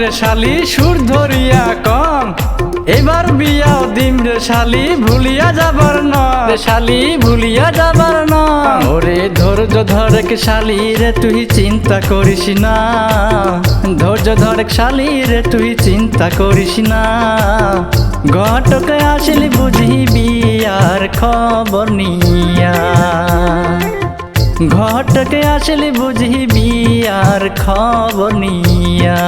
রে শালি, সুর ধরিয়া কম। এবার বিয়াও দিম রে শালি, ভুলিয়া যাবার রে শালি, ভুলিয়া যাবার ন ওরে ধৈর্য ধরেক শালি রে, তুই চিন্তা করিস না। ধৈর্য ধরেক শালি রে, তুই চিন্তা করিস না। ঘটকে আসলি বুঝিবি আর খবর নিয়া। ঘটকে আসলে বুঝিবি আর খবর নিয়া।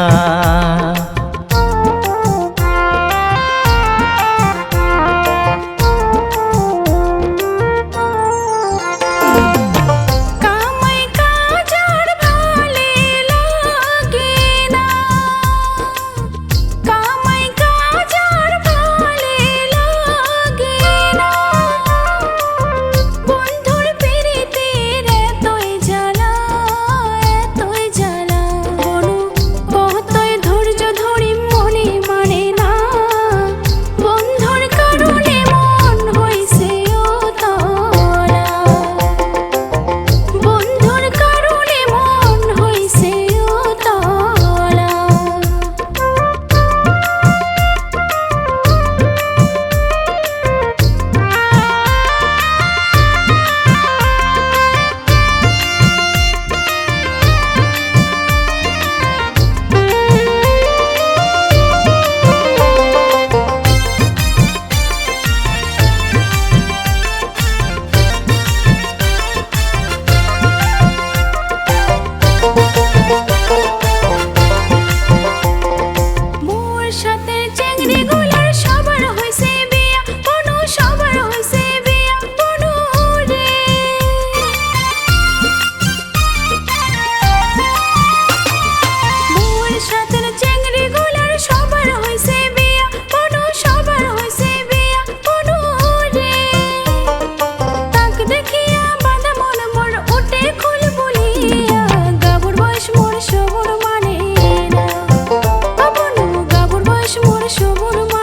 সবুর